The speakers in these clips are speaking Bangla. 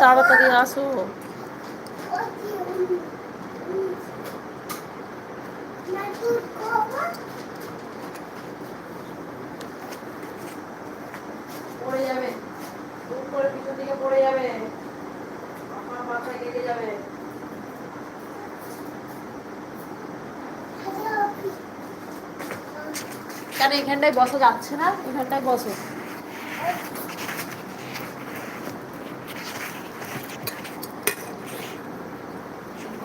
তাড়াতাড়ি আসো পড়ে যাবে। পিছন দিকে পড়ে যাবে। যাবে। কেন এখানটায় বসা যাচ্ছে না? এখানটায় বসো।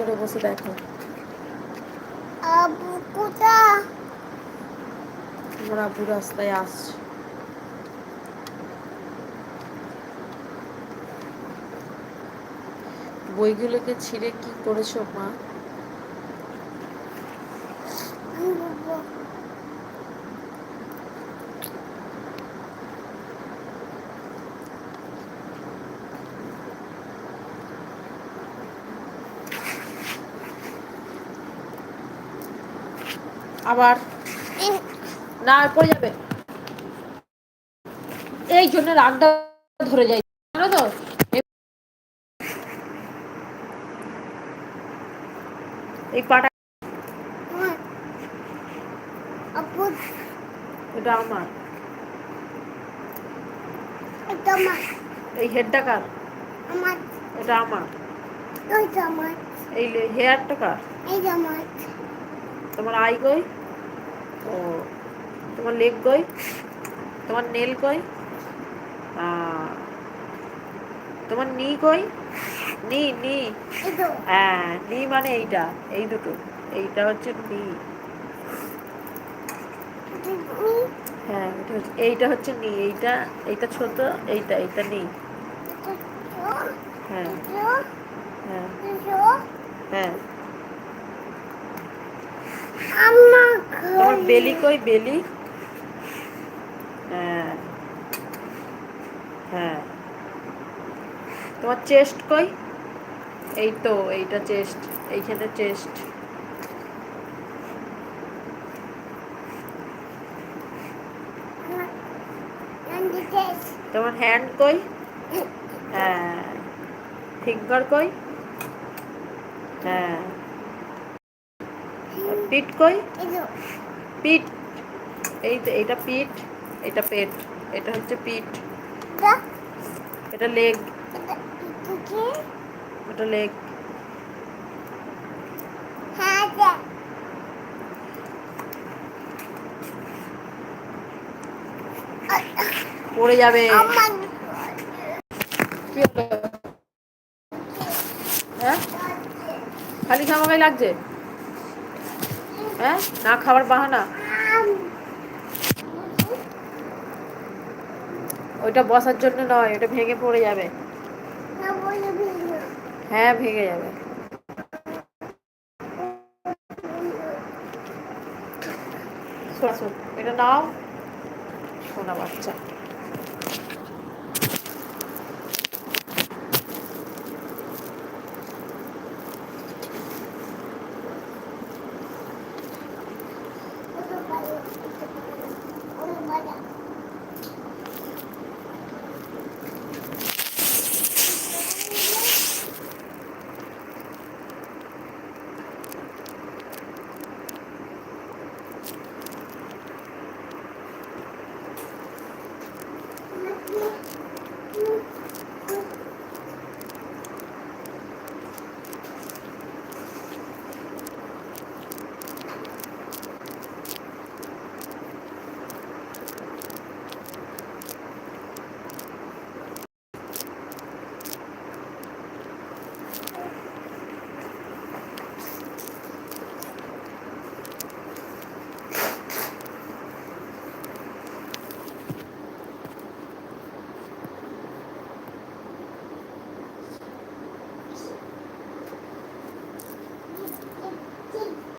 করে বসে দেখো। আবু কোথা? তোমার আবু রাস্তায় আসছে। বইগুলোকে ছিঁড়ে কি করেছ মা? আবার না পড়ে যাবে। এই জন্য রাগটা ধরে যায় জানো তো? এই পাটা এটা আমার। এটা আমার এই হেডটা কার? আমার। এটা আমার। এই হেয়ারটা কার? এইটা আমার। তোমার আই কই ও তোমার লেগ কই তোমার নেল কই তোমার নি কই নি নি হ্যাঁ নি মানে এইটা এই দুটো এইটা হচ্ছে নি। হ্যাঁ এটা হচ্ছে এইটা হচ্ছে নি এইটা এইটা ছোট এইটা এইটা নি। হ্যাঁ। হ্যাঁ। হ্যাঁ। তোমার বেলি কই বেলি? হ্যাঁ। হ্যাঁ। তোমার চেস্ট কই? এই তো এইটা চেস্ট এইখানে চেস্ট। তোমার হ্যান্ড কই? হ্যাঁ। ফিঙ্গার কই? হ্যাঁ। পিঠ কই? পিট। এই তো এইটা পিঠ এটা পেট এটা হচ্ছে পিট। এটা? লেগ। এটা লেগ। পড়ে যাবে। হ্যাঁ? খালি খামাখাই লাগছে? হ্যাঁ? না খাবার বাহানা? ওইটা বসার জন্য নয় ওটা ভেঙে পড়ে যাবে। হ্যাঁ ভেঙে যাবে। এটা নাও। শোনা বাচ্চা।